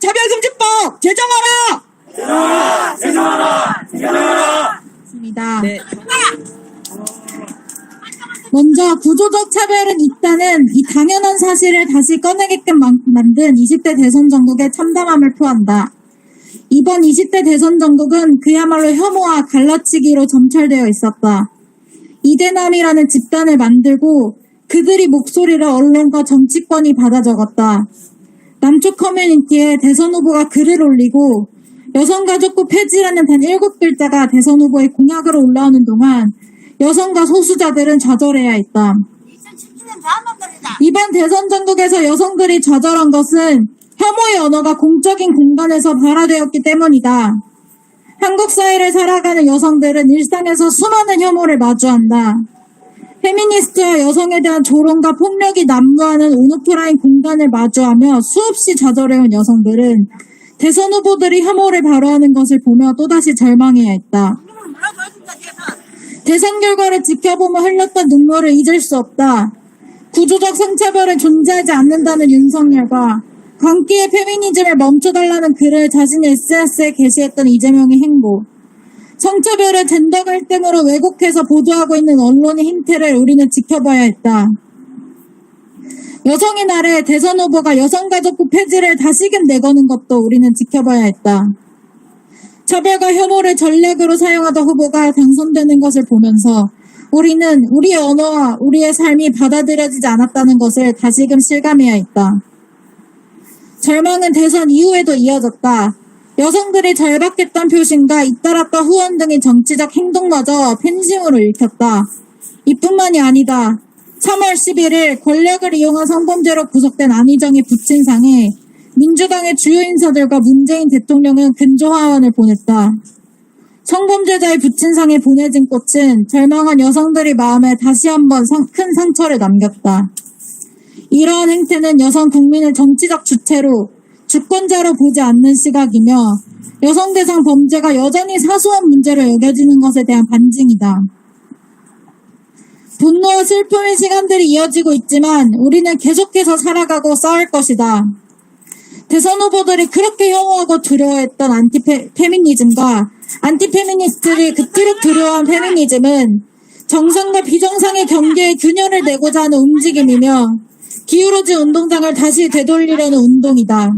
차별금지법 제정하라! 있습니다. 네. 먼저 구조적 차별은 있다는 이 당연한 사실을 다시 꺼내게끔 만- 만든 20대 대선 전국의 참담함을 표한다. 이번 20대 대선 전국은 그야말로 혐오와 갈라치기로 점철되어 있었다. 이대남이라는 집단을 만들고 그들이 목소리를 언론과 정치권이 받아 적었다. 남쪽 커뮤니티에 대선 후보가 글을 올리고 여성가족부 폐지라는 단 7글자가 대선 후보의 공약으로 올라오는 동안 여성과 소수자들은 좌절해야 했다. 이번 대선 전국에서 여성들이 좌절한 것은 혐오의 언어가 공적인 공간에서 발화되었기 때문이다. 한국 사회를 살아가는 여성들은 일상에서 수많은 혐오를 마주한다. 페미니스트와 여성에 대한 조롱과 폭력이 난무하는 온오프라인 공간을 마주하며 수없이 좌절해온 여성들은 대선 후보들이 혐오를 발휘하는 것을 보며 또다시 절망해야 했다. 대선 결과를 지켜보며 흘렸던 눈물을 잊을 수 없다. 구조적 성차별은 존재하지 않는다는 윤석열과 광기의 페미니즘을 멈춰달라는 글을 자신의 SNS에 게시했던 이재명의 행보. 성차별을 젠더 갈등으로 왜곡해서 보도하고 있는 언론의 행태를 우리는 지켜봐야 했다. 여성의 날에 대선 후보가 여성가족부 폐지를 다시금 내거는 것도 우리는 지켜봐야 했다. 차별과 혐오를 전략으로 사용하던 후보가 당선되는 것을 보면서 우리는 우리의 언어와 우리의 삶이 받아들여지지 않았다는 것을 다시금 실감해야 했다. 절망은 대선 이후에도 이어졌다. 여성들이 절박했던 표심과 잇따랐던 후원 등의 정치적 행동마저 팬심으로 읽혔다. 이뿐만이 아니다. 3월 11일 권력을 이용한 성범죄로 구속된 안희정의 부친 상에 민주당의 주요 인사들과 문재인 대통령은 근조화원을 보냈다. 성범죄자의 부친상에 보내진 꽃은 절망한 여성들의 마음에 다시 한번 상- 큰 상처를 남겼다. 이러한 행태는 여성 국민을 정치적 주체로 주권자로 보지 않는 시각이며 여성 대상 범죄가 여전히 사소한 문제로 여겨지는 것에 대한 반증이다. 분노와 슬픔의 시간들이 이어지고 있지만 우리는 계속해서 살아가고 싸울 것이다. 대선 후보들이 그렇게 혐오하고 두려워했던 안티페미니즘과 안티페미니스트들이 그토록 두려워한 페미니즘은 정상과 비정상의 경계에 균열을 내고자 하는 움직임이며 기울어진 운동장을 다시 되돌리려는 운동이다.